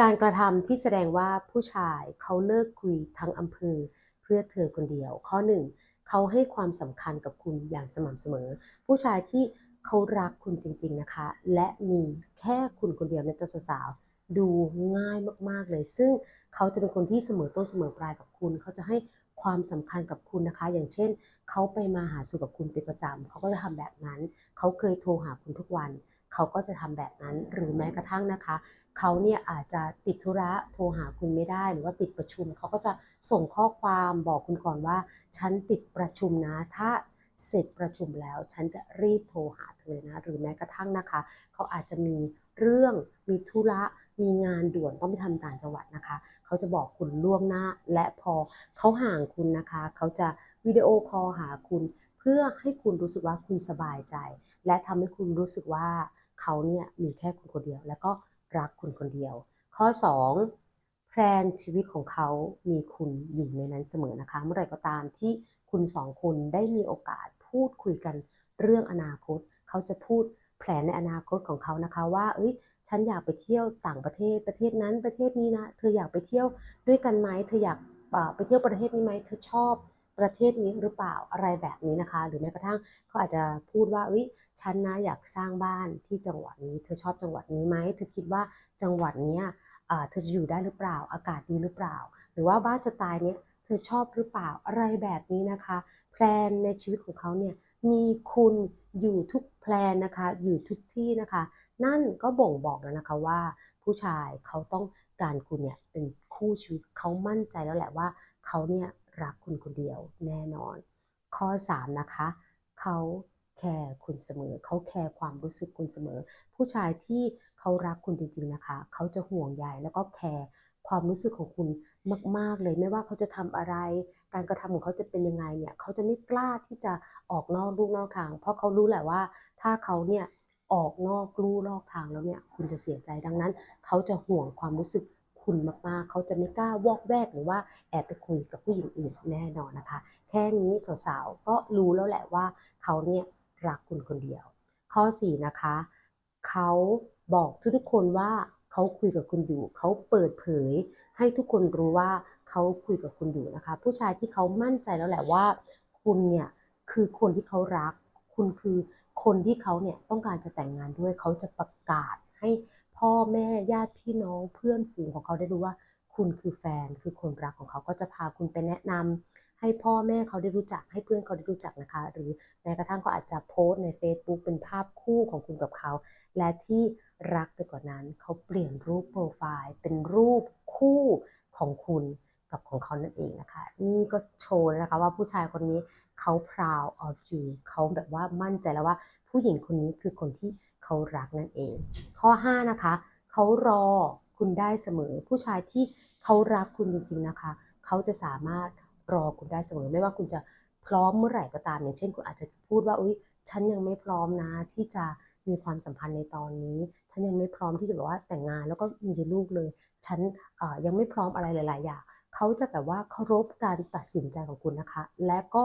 การกระทำที่แสดงว่าผู้ชายเขาเลิกคุยทั้งอำเภอเพื่อเธอคนเดียว ข้อหนึ่งเขาให้ความสำคัญกับคุณอย่างสม่ำเสมอ ผู้ชายที่เขารักคุณจริง ๆนะคะ และมีแค่คุณคนเดียวนะจ๊ะสาวๆดูง่ายมากๆเลย ซึ่งเขาจะเป็นคนที่เสมอต้นเสมอปลายกับคุณ เขาจะให้ความสำคัญกับคุณนะคะ อย่างเช่น เขาไปมาหาสู่กับคุณเป็นประจำเขาก็จะทำแบบนั้น เขาเคยโทรหาคุณทุกวัน เขาก็จะทำแบบนั้นหรือแม้กระทั่งนะคะ เขาเนี่ยอาจจะติดธุระโทรหาคุณไม่ได้ หรือว่าติดประชุม เขาก็จะส่งข้อความบอกคุณก่อนว่า ฉันติดประชุมนะ ถ้าเสร็จประชุมแล้ว ฉันจะรีบโทรหาเธอนะ หรือแม้กระทั่งนะคะ เขาอาจจะมีเรื่องมีธุระ มีงานด่วนต้องไปทำต่างจังหวัดนะคะ เขาจะบอกคุณล่วงหน้า และพอเขาห่างคุณนะคะ เขาจะวิดีโอคอลหาคุณ เพื่อให้คุณรู้สึกว่าคุณสบายใจ และทำให้คุณรู้สึกว่า เขาเนี่ยมีแค่คุณคนเดียว แล้วก็รักคุณคนเดียว ข้อ 2 แพลนชีวิตของเขามีคุณอยู่ในนั้นเสมอนะคะ เมื่อไหร่ก็ตามที่คุณสองคนได้มีโอกาสพูดคุยกันเรื่องอนาคต เขาจะพูดแผนในอนาคตของเขานะคะว่าเอ้ยฉันอยากไปเที่ยวต่างประเทศประเทศนั้นประเทศนี้นะ เธออยากไปเที่ยวด้วยกันไหมเธออยากไปเที่ยวประเทศนี้ไหมเธอชอบ ประเทศนี้หรือเปล่าอะไรแบบนี้นะคะ หรือแม้กระทั่งเขาอาจจะพูดว่าเอ้ยฉันนะอยากสร้างบ้านที่จังหวัดนี้ เธอชอบจังหวัดนี้ไหมเธอคิดว่าจังหวัดนี้เธอจะอยู่ได้หรือเปล่า อากาศดีหรือเปล่า หรือว่าบ้านสไตล์นี้เธอชอบหรือเปล่าอะไรแบบนี้นะคะแพลนในชีวิตของเขาเนี่ยมีคุณอยู่ทุกแพลนนะคะ อยู่ทุกที่นะคะ นั่นก็บ่งบอกแล้วนะคะว่า ผู้ชายเขาต้องการคุณเนี่ยเป็นคู่ชีวิตเขามั่นใจแล้วแหละว่าเขาเนี่ย รักคุณคนเดียวแน่นอน ข้อ 3 นะคะ เขาแคร์คุณเสมอ เขาแคร์ความรู้สึกคุณเสมอ ผู้ชายที่เขารักคุณจริง ๆนะคะ เขาจะห่วงใยแล้วก็แคร์ความรู้สึกของคุณมาก ๆ เลยไม่ว่าเขาจะทำอะไร การกระทำของเขาจะเป็นยังไงเนี่ยเขาจะไม่กล้าที่จะออกนอกลูกนอกทาง เพราะเขารู้แหละว่า ถ้าเขาเนี่ยออกนอกลู่นอกทางแล้วเนี่ยคุณจะเสียใจดังนั้น เขาจะห่วงความรู้สึก คุณมากๆ เขาจะไม่กล้าวอกแวกหรือว่าแอบไปคุยกับผู้หญิงอื่นแน่นอนนะคะ แค่นี้สาวๆก็รู้แล้วแหละว่าเขาเนี่ยรักคุณคนเดียว ข้อ 4 นะคะ เขาบอกทุกๆคนว่าเขาคุยกับคุณอยู่ เขาเปิดเผย ให้ทุกคนรู้ว่าเขาคุยกับคุณอยู่นะคะ ผู้ชายที่เขามั่นใจแล้วแหละว่า คุณเนี่ยคือคนที่เขารัก คุณคือคนที่เขาเนี่ยต้องการจะแต่งงานด้วยเขาจะประกาศให้ พ่อแม่ญาติพี่น้องเพื่อนฝูงของเขาได้รู้ว่า คุณคือแฟนคือคนรักของเขาก็จะพาคุณไปแนะนำให้พ่อแม่เขาได้รู้จักให้เพื่อนเขาได้รู้จักนะคะ หรือแม้กระทั่งก็อาจจะโพสต์ใน Facebook เป็นภาพคู่ของคุณกับเขา และที่รักไปกว่านั้น เขาเปลี่ยนรูปโปรไฟล์ เป็นรูปคู่ของคุณกับของเขานั่นเอง นี่ก็โชว์นะคะว่าผู้ชายคนนี้เขา proud of you เขาแบบว่ามั่นใจแล้วว่าผู้หญิงคนนี้คือคนที่เขารักนั่นเอง ข้อ 5 นะคะ เขารอคุณได้เสมอ ผู้ชายที่เขารักคุณจริงๆนะคะ เขาจะสามารถรอคุณได้เสมอ ไม่ว่าคุณจะพร้อมเมื่อไหร่ก็ตามอย่างเช่น คุณอาจจะพูดว่าอุ้ยฉันยังไม่พร้อมนะที่จะมีความสัมพันธ์ในตอนนี้ ฉันยังไม่พร้อมที่จะแบบว่าแต่งงานแล้วก็มีลูกเลย ฉันยังไม่พร้อมอะไรหลาย ๆ อย่าง เขาจะแบบว่าเคารพการตัดสินใจของคุณนะคะ และก็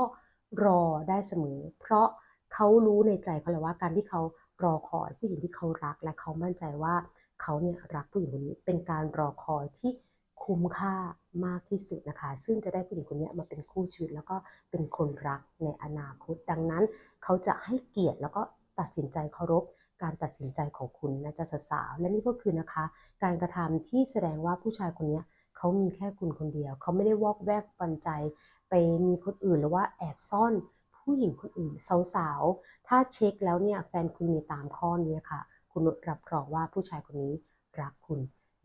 รอได้เสมอ เพราะเขารู้ในใจเขาเลยว่าการที่เขารอคอยผู้หญิงที่เขารัก และเขามั่นใจว่าเขาเนี่ยรักผู้หญิงคนนี้เป็นการรอคอยที่คุ้มค่ามากที่สุดนะคะ ซึ่งจะได้ผู้หญิงคนนี้มาเป็นคู่ชีวิต แล้วก็เป็นคนรักในอนาคต ดังนั้น เขาจะให้เกียรติแล้วก็ตัดสินใจเคารพการตัดสินใจของคุณนะจ๊ะสาวๆและนี่ก็คือนะคะ การกระทำที่แสดงว่าผู้ชายคนนี้เขามีแค่คุณคนเดียว เขาไม่ได้วอกแวกปันใจ ไปมีคนอื่นหรือว่าแอบซ่อนผู้หญิงคนอื่นสาวๆ ถ้าเช็คแล้วเนี่ยแฟนคุณมีตามข้อนี้นะคะคุณนุชรับรองว่าผู้ชายคนนี้รักคุณ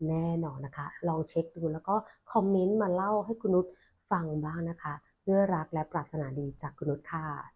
แน่นอนนะคะ ลองเช็คดูแล้วก็คอมเมนต์มาเล่าให้คุณนุชฟังบ้างนะคะ ด้วยรักและปรารถนาดีจากคุณนุชค่ะ